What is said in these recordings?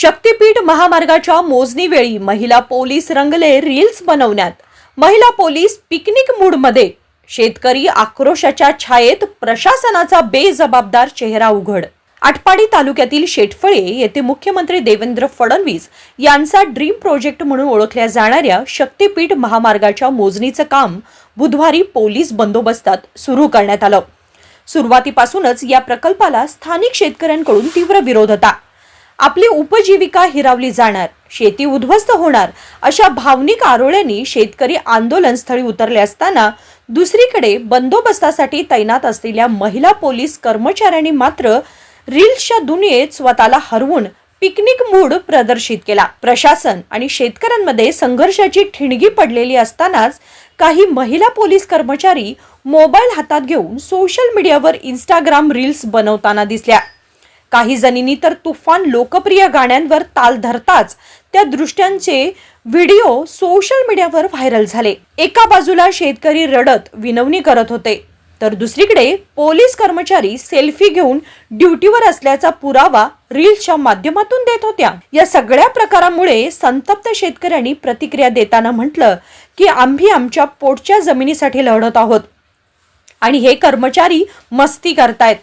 शक्तीपीठ महामार्गाच्या मोजणीवेळी महिला पोलीस रंगले रील्स बनवण्यात. महिला पोलीस पिकनिक मूडमध्ये शेतकरी आक्रोशाच्या छायेत प्रशासनाचा बेजबाबदार चेहरा उघड. आटपाडी तालुक्यातील शेटफळे येथे मुख्यमंत्री देवेंद्र फडणवीस यांचा ड्रीम प्रोजेक्ट म्हणून ओळखल्या जाणाऱ्या शक्तीपीठ महामार्गाच्या मोजणीचं काम बुधवारी पोलीस बंदोबस्तात सुरू करण्यात आलं. सुरुवातीपासूनच या प्रकल्पाला स्थानिक शेतकऱ्यांकडून तीव्र विरोध होता. आपली उपजीविका हिरावली जाणार शेती उद्ध्वस्त होणार अशा भावनिक आरोळ्यांनी शेतकरी आंदोलनस्थळी उतरले असताना दुसरीकडे बंदोबस्तासाठी तैनात असलेल्या महिला पोलीस कर्मचाऱ्यांनी मात्र रील्सच्या दुनियेत स्वतःला हरवून पिकनिक मूड प्रदर्शित केला. प्रशासन आणि शेतकऱ्यांमध्ये संघर्षाची ठिणगी पडलेली असतानाच काही महिला पोलीस कर्मचारी मोबाईल हातात घेऊन सोशल मीडियावर इंस्टाग्राम रील्स बनवताना दिसल्या. काही जणींनी तर तुफान लोकप्रिय गाण्यांवर ताल धरताच त्या दृष्ट्यांचे व्हिडिओ सोशल मीडियावर व्हायरल झाले. एका बाजूला शेतकरी रडत विनवणी करत होते तर दुसरीकडे पोलीस कर्मचारी सेल्फी घेऊन ड्युटीवर असल्याचा पुरावा रील्सच्या माध्यमातून देत होत्या. या सगळ्या प्रकारामुळे संतप्त शेतकऱ्यांनी प्रतिक्रिया देताना म्हटलं की आम्ही आमच्या पोटच्या जमिनीसाठी लढत आहोत आणि हे कर्मचारी मस्ती करतायत.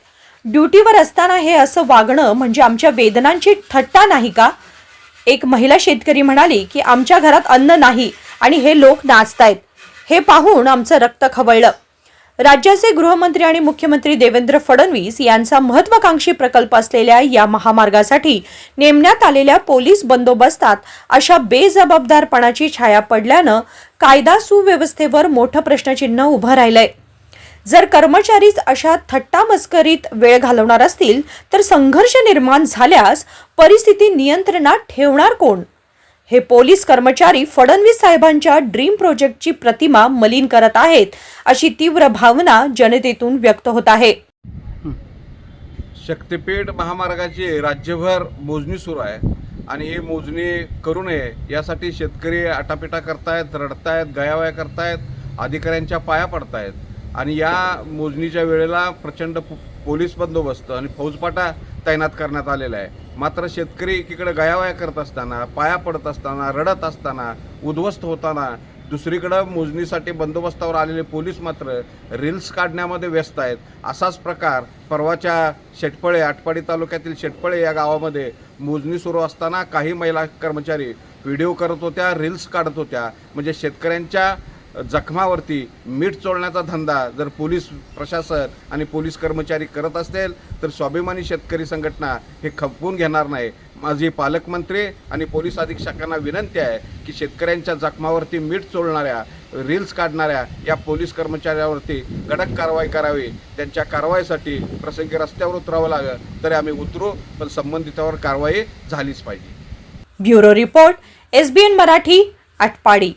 ड्युटीवर असताना हे असं वागणं म्हणजे आमच्या वेदनांची थट्टा नाही का? एक महिला शेतकरी म्हणाली की आमच्या घरात अन्न नाही आणि हे लोक नाचतायत. हे पाहून आमचं रक्त खवळलं. राज्याचे गृहमंत्री आणि मुख्यमंत्री देवेंद्र फडणवीस यांचा महत्वाकांक्षी प्रकल्प असलेल्या या महामार्गासाठी नेमण्यात आलेल्या पोलीस बंदोबस्तात अशा बेजबाबदारपणाची छाया पडल्यानं कायदा सुव्यवस्थेवर मोठं प्रश्नचिन्ह उभं राहिलंय. जर कर्मचारीच अशा थट्टा मस्करीत वेळ घालवणार असतील तर संघर्ष निर्माण झाल्यास परिस्थिती नियंत्रणात ठेवणार कोण? हे पोलीस कर्मचारी फडणवीस साहेबांच्या ड्रीम प्रोजेक्टची प्रतिमा मलिन करत आहेत अशी तीव्र भावना जनतेतून व्यक्त होत आहे. शक्तिपीठ महामार्गाची राज्यभर मोजणी सुरू आहे आणि ही मोजणी करू नये यासाठी शेतकरी आटापिटा करतायत रडतायत गयावया करतायत अधिकाऱ्यांच्या पाया पडतायत. आणि या मोजणीच्या वेळेला प्रचंड पोलीस बंदोबस्त आणि फौजपाटा तैनात करण्यात आलेला आहे. मात्र शेतकरी एकीकडे गयावया करत असताना पाया पडत असताना रडत असताना उद्ध्वस्त होताना दुसरीकडं मोजणीसाठी बंदोबस्तावर आलेले पोलीस मात्र रील्स काढण्यामध्ये व्यस्त आहेत. असाच प्रकार परवाच्या शेटपळे आटपाडी तालुक्यातील शेटपळे या गावामध्ये मोजणी सुरू असताना काही महिला कर्मचारी व्हिडिओ करत होत्या रील्स काढत होत्या. म्हणजे शेतकऱ्यांच्या जखमावरती मीठ चोळण्याचा धंदा जर पोलीस प्रशासन आणि पोलीस कर्मचारी करत असतील तर स्वाभिमानी शेतकरी संघटना हे खपवून घेणार नाही. माझी पालकमंत्री आणि पोलीस अधीक्षकांना विनंती आहे की शेतकऱ्यांच्या जखमावरती मीठ चोळणाऱ्या रील्स काढणाऱ्या या पोलीस कर्मचाऱ्यावरती कडक कारवाई करावी. त्यांच्या कारवाईसाठी प्रसंगी रस्त्यावर उतरावं लागलं तरी आम्ही उतरू पण संबंधितावर कारवाई झालीच पाहिजे. Bureau report SBN Marathi Atpadi.